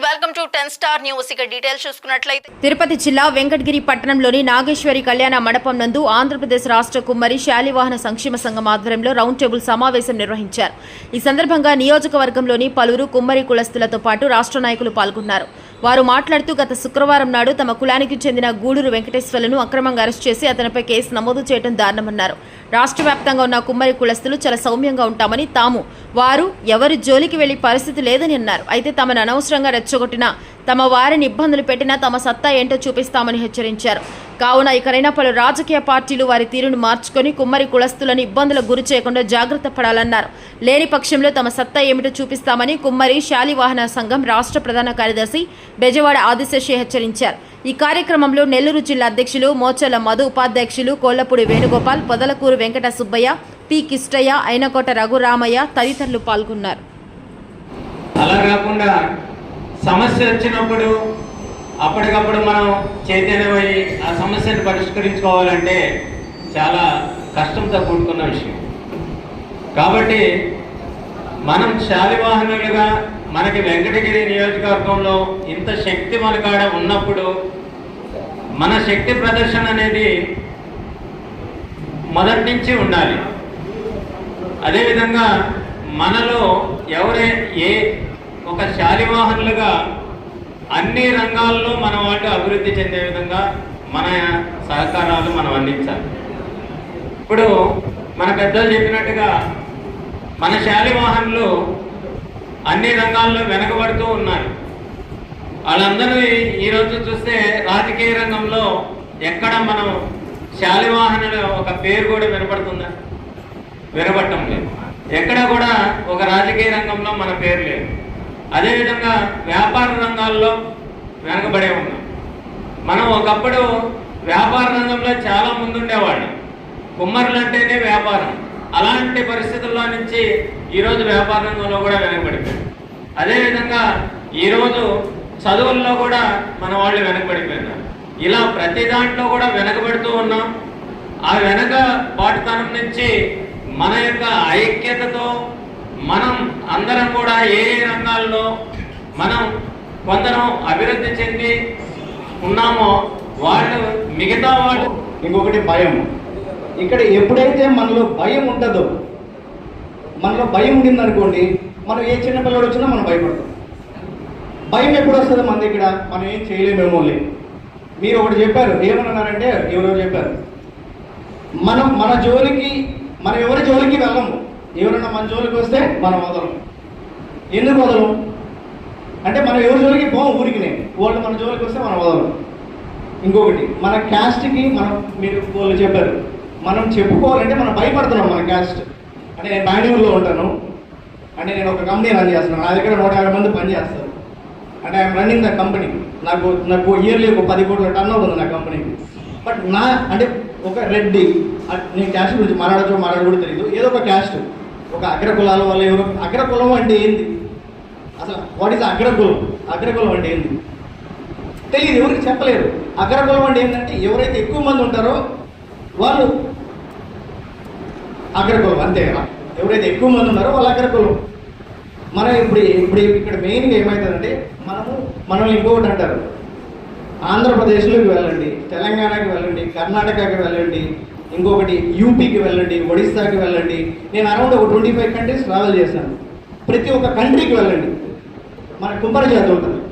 welcome to ten star news. ఇక details చూసుకున్నట్లయితే తిరుపతి జిల్లా వెంకటగిరి పట్టణంలోని నాగేశ్వరి కళ్యాణ మండపం నందు ఆంధ్రప్రదేశ్ రాష్ట్ర కుమ్మరి శాలివాహన సంక్షేమ సంఘం ఆధ్వర్యంలో రౌండ్ టేబుల్ సమావేశం నిర్వహించారు. ఈ సందర్భంగా నియోజకవర్గంలోని పలువురు కుమ్మరి కులస్తులతో పాటు రాష్ట్ర నాయకులు పాల్గొన్నారు. వారు మాట్లాడుతూ గత శుక్రవారం నాడు తమ కులానికి చెందిన గూడూరు వెంకటేశ్వర్లను అక్రమంగా అరెస్ట్ చేసి అతనిపై కేసు నమోదు చేయడం దారుణమన్నారు. రాష్ట్ర వ్యాప్తంగా ఉన్న కుమ్మరి కులస్తులు చాలా సౌమ్యంగా ఉంటామని తాము వారు ఎవరి జోలికి వెళ్ళి పరిస్థితి లేదని అన్నారు. అయితే తమను అనవసరంగా రెచ్చగొట్టిన తమ వారిని ఇబ్బందులు పెట్టినా తమ సత్తా ఏంటో చూపిస్తామని హెచ్చరించారు. కావున ఇకనైనా పలు రాజకీయ పార్టీలు వారి తీరును మార్చుకొని కుమ్మరి కులస్తులను ఇబ్బందులకు గురి చేయకుండా జాగ్రత్త పడాలన్నారు. లేని పక్షంలో తమ సత్తా ఏమిటో చూపిస్తామని కుమ్మరి శాలివాహన సంఘం రాష్ట్ర ప్రధాన కార్యదర్శి బెజవాడ ఆదిశేషి హెచ్చరించారు. ఈ కార్యక్రమంలో నెల్లూరు జిల్లా అధ్యక్షులు మోచల మధు ఉపాధ్యక్షులు కోళ్ళపూడి వేణుగోపాల్ పొదలకూరు వెంకట సుబ్బయ్య పి. కిష్టయ్య అయినకోట రఘురామయ్య తదితరులు పాల్గొన్నారు. అలా కాకుండా సమస్య వచ్చినప్పుడు అప్పటికప్పుడు మనం చైతన్యమై ఆ సమస్యను పరిష్కరించుకోవాలంటే చాలా కష్టంతో కూడుకున్న విషయం. కాబట్టి మనం శాలివాహనులుగా మనకి వెంకటగిరి నియోజకవర్గంలో ఇంత శక్తి మన కాడ ఉన్నప్పుడు మన శక్తి ప్రదర్శన అనేది మొదటి నుంచి ఉండాలి. అదేవిధంగా మనలో ఎవరే ఏ ఒక శాలివాహనులుగా అన్ని రంగాల్లో మన వాళ్ళు అభివృద్ధి చెందే విధంగా మన సహకారాలు మనం అందించాలి. ఇప్పుడు మన పెద్దలు చెప్పినట్టుగా మన శాలివాహనులు అన్ని రంగాల్లో వెనకబడుతూ ఉన్నారు. వాళ్ళందరూ ఈరోజు చూస్తే రాజకీయ రంగంలో ఎక్కడ మనం శాలివాహనుల ఒక పేరు కూడా వినపడుతుందా? వినపడటం లేదు. ఎక్కడ కూడా ఒక రాజకీయ రంగంలో మన పేరు లేదు. అదేవిధంగా వ్యాపార రంగాల్లో వెనకబడే ఉన్నాం. మనం ఒకప్పుడు వ్యాపార రంగంలో చాలా ముందుండేవాళ్ళం. కుమ్మరులు అంటేనే వ్యాపారం. అలాంటి పరిస్థితుల్లో నుంచి ఈరోజు వ్యాపార రంగంలో కూడా వెనకబడిపోయాం. అదేవిధంగా ఈరోజు చదువుల్లో కూడా మన వాళ్ళు వెనకబడిపోయినారు. ఇలా ప్రతి దాంట్లో కూడా వెనకబడుతూ ఉన్నాం. ఆ వెనక పాటుతనం నుంచి మన యొక్క ఐక్యతతో మనం అందరం కూడా ఏ ఏ రంగాల్లో మనం కొందరం అభివృద్ధి చెంది ఉన్నామో వాళ్ళు మిగతా వాళ్ళు ఇంకొకటి భయం. ఇక్కడ ఎప్పుడైతే మనలో భయం ఉంటుందో మనలో భయం ఉండిందనుకోండి మనం ఏ చిన్న పిల్లడు వచ్చినా మనం భయపడతాం. భయం ఎప్పుడు వస్తుంది మన దగ్గర? మనం ఏం చేయలేమేమో లేదు మీరు ఒకటి చెప్పారు ఏమన్నారంటే ఎవరో చెప్పారు. మనం మన జోలికి మనం ఎవరి జోలికి వెళ్ళము. ఎవరైనా మన జోలికి వస్తే మనం వదలం. ఎందుకు వదలం? అంటే మనం ఎవరి జోలికి పోం? ఊరికినే. వాళ్ళు మన జోలికి వస్తే మనం వదలం. ఇంకొకటి మన క్యాస్ట్కి మనం మీరు వాళ్ళు చెప్పారు మనం చెప్పుకోవాలంటే మనం భయపడుతున్నాం మన క్యాస్ట్. అంటే నేను బెంగళూరులో ఉంటాను. అంటే నేను ఒక కంపెనీ రన్ చేస్తున్నాను. నా దగ్గర నూట యాభై మంది పని చేస్తారు. అంటే ఐఎమ్ రన్నింగ్ ద కంపెనీ నాకు నాకు ఇయర్లీ ఒక పది కోట్ల టర్న్ అవుతుంది నా కంపెనీకి బట్ నా అంటే ఒక రెడ్డి నేను క్యాస్ట్ గురించి మాట్లాడచ్చు మాట్లాడ కూడా తెలియదు ఏదో ఒక క్యాస్ట్. ఒక అగ్రకులాల వల్ల ఎవరు? అగ్రకులం అంటే ఏంది? అసలు వాట్ ఈస్ అగ్రకులం? అగ్రకులం అంటే ఏంది? తెలియదు ఎవరికి చెప్పలేరు. అగ్రకులం అంటే ఏంటంటే ఎవరైతే ఎక్కువ మంది ఉంటారో వాళ్ళు అగ్రకులం అంతే కదా? ఎవరైతే ఎక్కువ మంది ఉన్నారో వాళ్ళు అగ్రకులం. మనం ఇప్పుడు ఇప్పుడు ఇక్కడ మెయిన్గా ఏమవుతుందంటే మనము మనల్ని ఇంకొకటి అంటారు. ఆంధ్రప్రదేశ్లోకి వెళ్ళండి తెలంగాణకి వెళ్ళండి కర్ణాటకకి వెళ్ళండి ఇంకొకటి యూపీకి వెళ్ళండి ఒడిస్సాకి వెళ్ళండి. నేను అరౌండ్ ఒక ట్వంటీ ఫైవ్ కంట్రీస్ ట్రావెల్ చేశాను. ప్రతి ఒక్క కంట్రీకి వెళ్ళండి. మన కుమ్మర జాతి ఉంటుంది.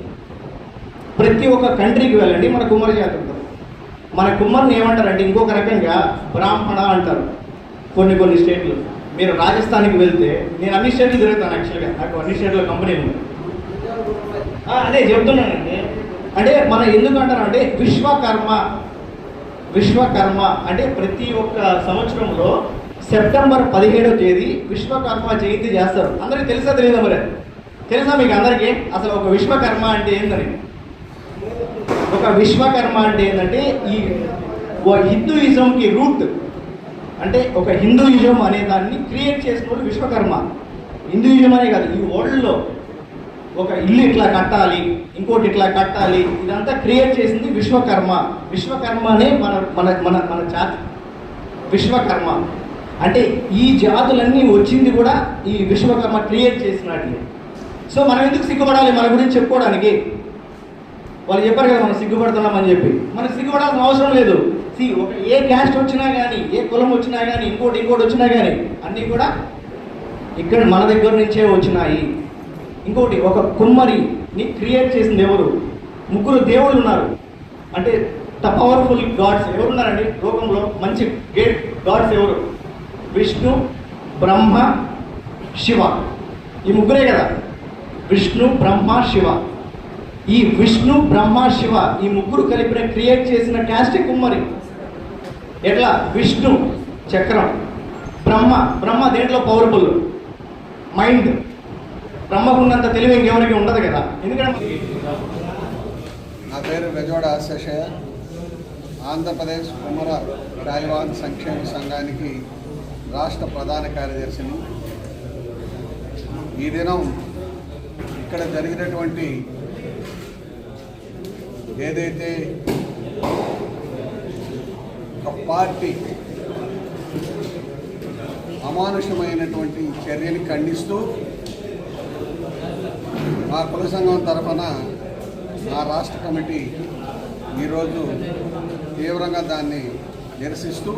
ప్రతి ఒక్క కంట్రీకి వెళ్ళండి మన కుమ్మర జాతి ఉంటుంది. మన కుమ్మరిని ఏమంటారంటే ఇంకొక రకంగా బ్రాహ్మణ అంటారు. కొన్ని కొన్ని స్టేట్లు. మీరు రాజస్థాన్కి వెళ్తే నేను అన్ని స్టేట్లు తిరుగుతాను యాక్చువల్గా నాకు అన్ని స్టేట్లో కంపెనీలు ఉన్నాయి అదే చెప్తున్నానండి. అంటే మనం ఎందుకు అంటారంటే విశ్వకర్మ విశ్వకర్మ అంటే ప్రతి ఒక్క సంవత్సరంలో సెప్టెంబర్ పదిహేడవ తేదీ విశ్వకర్మ జయంతి చేస్తారు. అందరికీ తెలుసా తెలియదా మరి? తెలుసా మీకు అందరికీ? అసలు ఒక విశ్వకర్మ అంటే ఏందని? ఒక విశ్వకర్మ అంటే ఏంటంటే ఈ హిందూయిజంకి రూట్. అంటే ఒక హిందూయిజం అనే దాన్ని క్రియేట్ చేసిన వాడు విశ్వకర్మ. హిందూయిజం అనే కాదు ఈ వరల్డ్లో ఒక ఇల్లు ఇట్లా కట్టాలి ఇంకోటి ఇట్లా కట్టాలి ఇదంతా క్రియేట్ చేసింది విశ్వకర్మ. విశ్వకర్మనే మన మన మన మన జాతి. విశ్వకర్మ. అంటే ఈ జాతులన్నీ వచ్చింది కూడా ఈ విశ్వకర్మ క్రియేట్ చేసినట్టు సో మనం ఎందుకు సిగ్గుపడాలి మన గురించి చెప్పుకోవడానికి? వాళ్ళు చెప్పారు కదా మనం సిగ్గుపడుతున్నామని చెప్పి. మనకు సిగ్గుపడాల్సిన అవసరం లేదు. సి ఒక ఏ క్యాస్ట్ వచ్చినా కానీ ఏ కులం వచ్చినా కానీ ఇంకోటి ఇంకోటి వచ్చినా కానీ అన్నీ కూడా ఇక్కడ మన దగ్గర నుంచే వచ్చినాయి. ఇంకోటి ఒక కుమ్మరిని క్రియేట్ చేసింది ఎవరు? ముగ్గురు దేవుళ్ళు ఉన్నారు. అంటే ద పవర్ఫుల్ గాడ్స్ ఎవరు ఉన్నారండి లోకంలో మంచి గ్రేట్ గాడ్స్ ఎవరు? విష్ణు బ్రహ్మ శివ. ఈ ముగ్గురే కదా? విష్ణు బ్రహ్మ శివ. ఈ విష్ణు బ్రహ్మ శివ ఈ ముగ్గురు కలిపిన క్రియేట్ చేసిన క్యాస్ట్ కుమ్మరి. ఎట్లా? విష్ణు చక్రం. బ్రహ్మ బ్రహ్మ దేంట్లో పవర్ఫుల్ మైండ్ బ్రహ్మకున్నంత తెలివి ఇంకెవరికి ఉండదు కదా. ఎందుకంటే నా పేరు బెజోడ శశయ ఆంధ్రప్రదేశ్ కుమర శాలివాన్ సంక్షేమ సంఘానికి రాష్ట్ర ప్రధాన కార్యదర్శిని. ఈ దినం ఇక్కడ జరిగినటువంటి ఏదైతే ఒక పార్టీ అమానుషమైనటువంటి చర్యని ఖండిస్తూ మా కుల సంఘం తరఫున మా రాష్ట్ర కమిటీ ఈరోజు తీవ్రంగా దాన్ని నిరసిస్తూ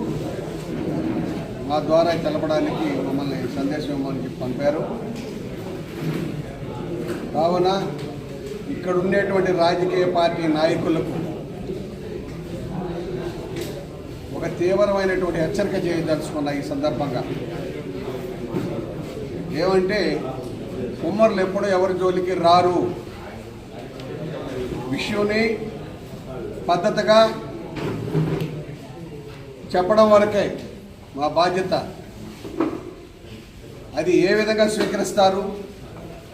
మా ద్వారా తెలపడానికి మమ్మల్ని సందేశం ఇవ్వమని చెప్పి పంపారు. కావున ఇక్కడ ఉండేటువంటి రాజకీయ పార్టీ నాయకులకు ఒక తీవ్రమైనటువంటి హెచ్చరిక చేయదలుచుకున్న ఈ సందర్భంగా ఏమంటే కుమ్మర్లు ఎప్పుడూ ఎవరి జోలికి రారు. విషయాన్ని పద్ధతిగా చెప్పడం వరకే మా బాధ్యత. అది ఏ విధంగా స్వీకరిస్తారు?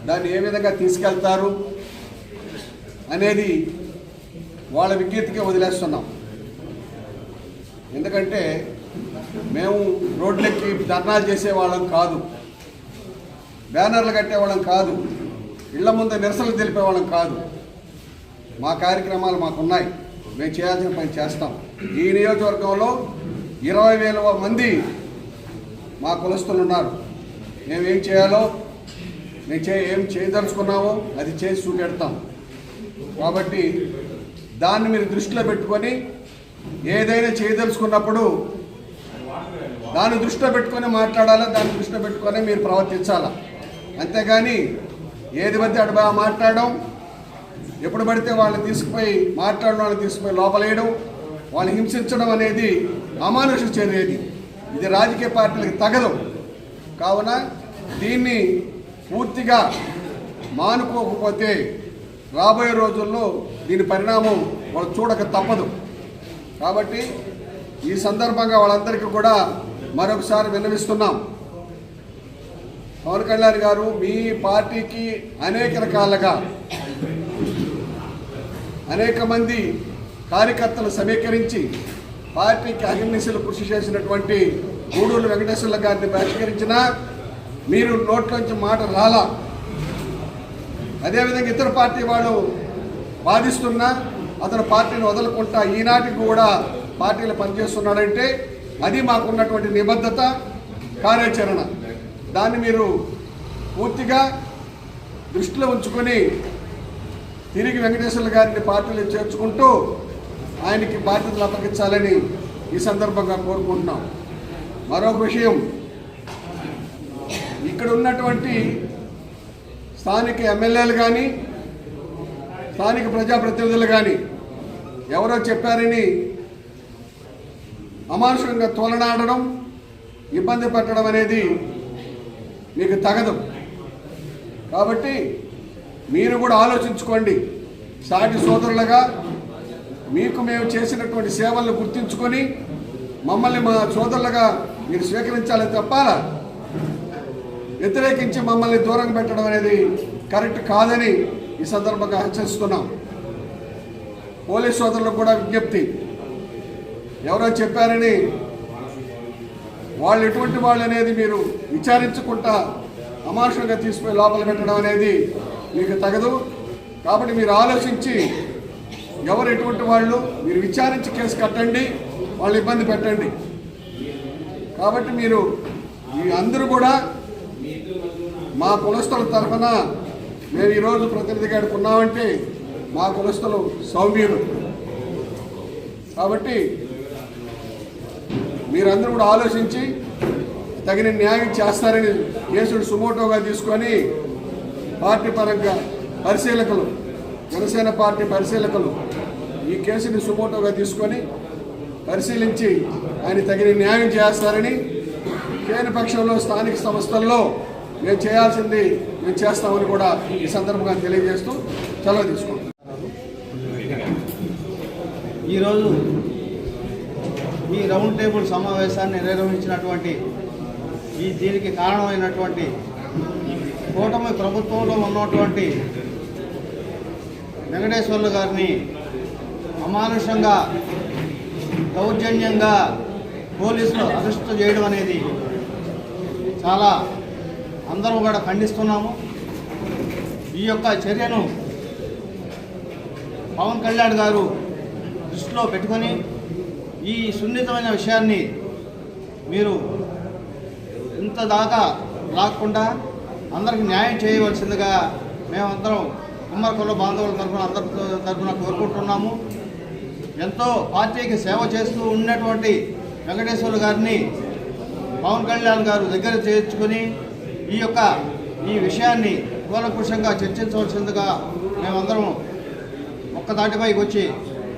దాన్ని ఏ విధంగా తీసుకెళ్తారు? అనేది వాళ్ళ విజ్ఞతకే వదిలేస్తున్నాం. ఎందుకంటే మేము రోడ్లెక్కి ధర్నాలు చేసేవాళ్ళం కాదు. బ్యానర్లు కట్టేవాళ్ళం కాదు. ఇళ్ళ ముందు నిరసనలు తెలిపేవాళ్ళం కాదు. మా కార్యక్రమాలు మాకున్నాయి. మేము చేయాల్సిన పని చేస్తాం. ఈ నియోజకవర్గంలో ఇరవై వేల మంది మా కులస్తులు ఉన్నారు. మేము ఏం చేయాలో మేము చే ఏం చేయదలుచుకున్నామో అది చేసి చూపెడతాం. కాబట్టి దాన్ని మీరు దృష్టిలో పెట్టుకొని ఏదైనా చేయదలుచుకున్నప్పుడు దాన్ని దృష్టిలో పెట్టుకొని మాట్లాడాలా దాన్ని దృష్టిలో పెట్టుకొని మీరు ప్రవర్తించాలా? అంతేగాని ఏది పడితే అటు బాగా మాట్లాడడం ఎప్పుడు పడితే వాళ్ళని తీసుకుపోయి మాట్లాడిన వాళ్ళని తీసుకుపోయి లోపలేయడం వాళ్ళని హింసించడం అనేది అమానుష చర్యది. ఇది రాజకీయ పార్టీలకు తగదు. కావున దీన్ని పూర్తిగా మానుకోకపోతే రాబోయే రోజుల్లో దీని పరిణామం వాళ్ళు చూడక తప్పదు. కాబట్టి ఈ సందర్భంగా వాళ్ళందరికీ కూడా మరొకసారి విన్నవిస్తున్నాం. పవన్ కళ్యాణ్ గారు మీ పార్టీకి అనేక రకాలుగా అనేక మంది కార్యకర్తలు సమీకరించి పార్టీకి అగ్నిశలు కృషి చేసినటువంటి గూడూరు వెంకటేశ్వర్ల గారిని బహిష్కరించినా మీరు నోట్లోంచి మాట రాలా? అదేవిధంగా ఇతర పార్టీ వాళ్ళు బాధిస్తున్నా అతను పార్టీని వదలకుండా ఈనాటికి కూడా పార్టీలు పనిచేస్తున్నాడంటే అది మాకున్నటువంటి నిబద్ధత కార్యాచరణ. దాన్ని మీరు పూర్తిగా దృష్టిలో ఉంచుకొని తిరిగి వెంకటేశ్వర్ల గారిని పార్టీలో చేర్చుకుంటూ ఆయనకి బాధ్యతలు అప్పగించాలని ఈ సందర్భంగా కోరుకుంటున్నాం. మరొక విషయం ఇక్కడ ఉన్నటువంటి స్థానిక ఎమ్మెల్యేలు కానీ స్థానిక ప్రజాప్రతినిధులు కానీ ఎవరో చెప్పారని అమానుషంగా తోలనాడడం ఇబ్బంది పెట్టడం అనేది మీకు తగదు. కాబట్టి మీరు కూడా ఆలోచించుకోండి. సాటి సోదరులుగా మీకు మేము చేసినటువంటి సేవలను గుర్తించుకొని మమ్మల్ని మా సోదరులుగా మీరు స్వీకరించాలి తప్ప వ్యతిరేకించి మమ్మల్ని దూరం పెట్టడం అనేది కరెక్ట్ కాదని ఈ సందర్భంగా హెచ్చరిస్తున్నాం. పోలీస్ సోదరులకు కూడా విజ్ఞప్తి. ఎవరో చెప్పారని వాళ్ళు ఎటువంటి వాళ్ళు అనేది మీరు విచారించుకుంటా అమానుషంగా తీసుకుపోయి లోపల పెట్టడం అనేది మీకు తగదు. కాబట్టి మీరు ఆలోచించి ఎవరు ఎటువంటి వాళ్ళు మీరు విచారించి కేసు కట్టండి వాళ్ళు ఇబ్బంది పెట్టండి. కాబట్టి మీరు ఈ అందరూ కూడా మా కులస్తుల తరఫున మేము ఈరోజు ప్రతినిధి గారికి ఉన్నామంటే మా కులస్తులు సౌమ్యులు. కాబట్టి మీరందరూ కూడా ఆలోచించి తగిన న్యాయం చేస్తారని కేసుడు సుమోటోగా తీసుకొని పార్టీ పరంగా పరిశీలకులు జనసేన పార్టీ పరిశీలకులు ఈ కేసుని సుమోటోగా తీసుకొని పరిశీలించి ఆయన తగిన న్యాయం చేస్తారని లేని పక్షంలో స్థానిక సంస్థల్లో మేము చేయాల్సింది మేము చేస్తామని కూడా ఈ సందర్భంగా తెలియజేస్తూ సెలవు తీసుకుంటున్నాను. ఈరోజు ఈ రౌండ్ టేబుల్ సమావేశాన్ని నిర్వహించినటువంటి ఈ దీనికి కారణమైనటువంటి కూటమి ప్రభుత్వంలో ఉన్నటువంటి వెంకటేశ్వర్లు గారిని అమానుషంగా దౌర్జన్యంగా పోలీసులు అరెస్ట్ చేయడం అనేది చాలా అందరం కూడా ఖండిస్తున్నాము. ఈ యొక్క చర్యను పవన్ కళ్యాణ్ గారు దృష్టిలో పెట్టుకొని ఈ సున్నితమైన విషయాన్ని మీరు ఇంత దాకా లాక్కుండా అందరికి న్యాయం చేయవలసిందిగా మేమందరం కుమ్మరకొల్ల బాంధవుల తరఫున అందరి తరఫున కోరుకుంటున్నాము. ఎంతో పార్టీకి సేవ చేస్తూ ఉన్నటువంటి వెంకటేశ్వర గారిని పవన్ కళ్యాణ్ గారు దగ్గర చేర్చుకొని ఈ యొక్క ఈ విషయాన్ని కూలకృషంగా చర్చించవలసిందిగా మేమందరం ఒక్కదాటిపైకి వచ్చి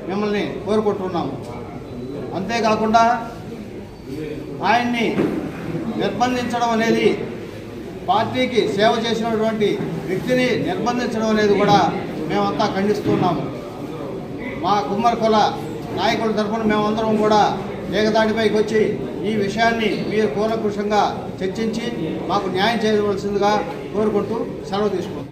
మిమ్మల్ని కోరుకుంటున్నాము. అంతేకాకుండా ఆయన్ని నిర్బంధించడం అనేది పార్టీకి సేవ చేసినటువంటి వ్యక్తిని నిర్బంధించడం అనేది కూడా మేమంతా ఖండిస్తున్నాము మా కుమ్మర కుల నాయకుల తరఫున మేమందరం కూడా ఏకదాటిపైకి వచ్చి ఈ విషయాన్ని మీరు కూలకృషంగా చర్చించి మాకు న్యాయం చేయవలసిందిగా కోరుకుంటూ సెలవు తీసుకుంటాం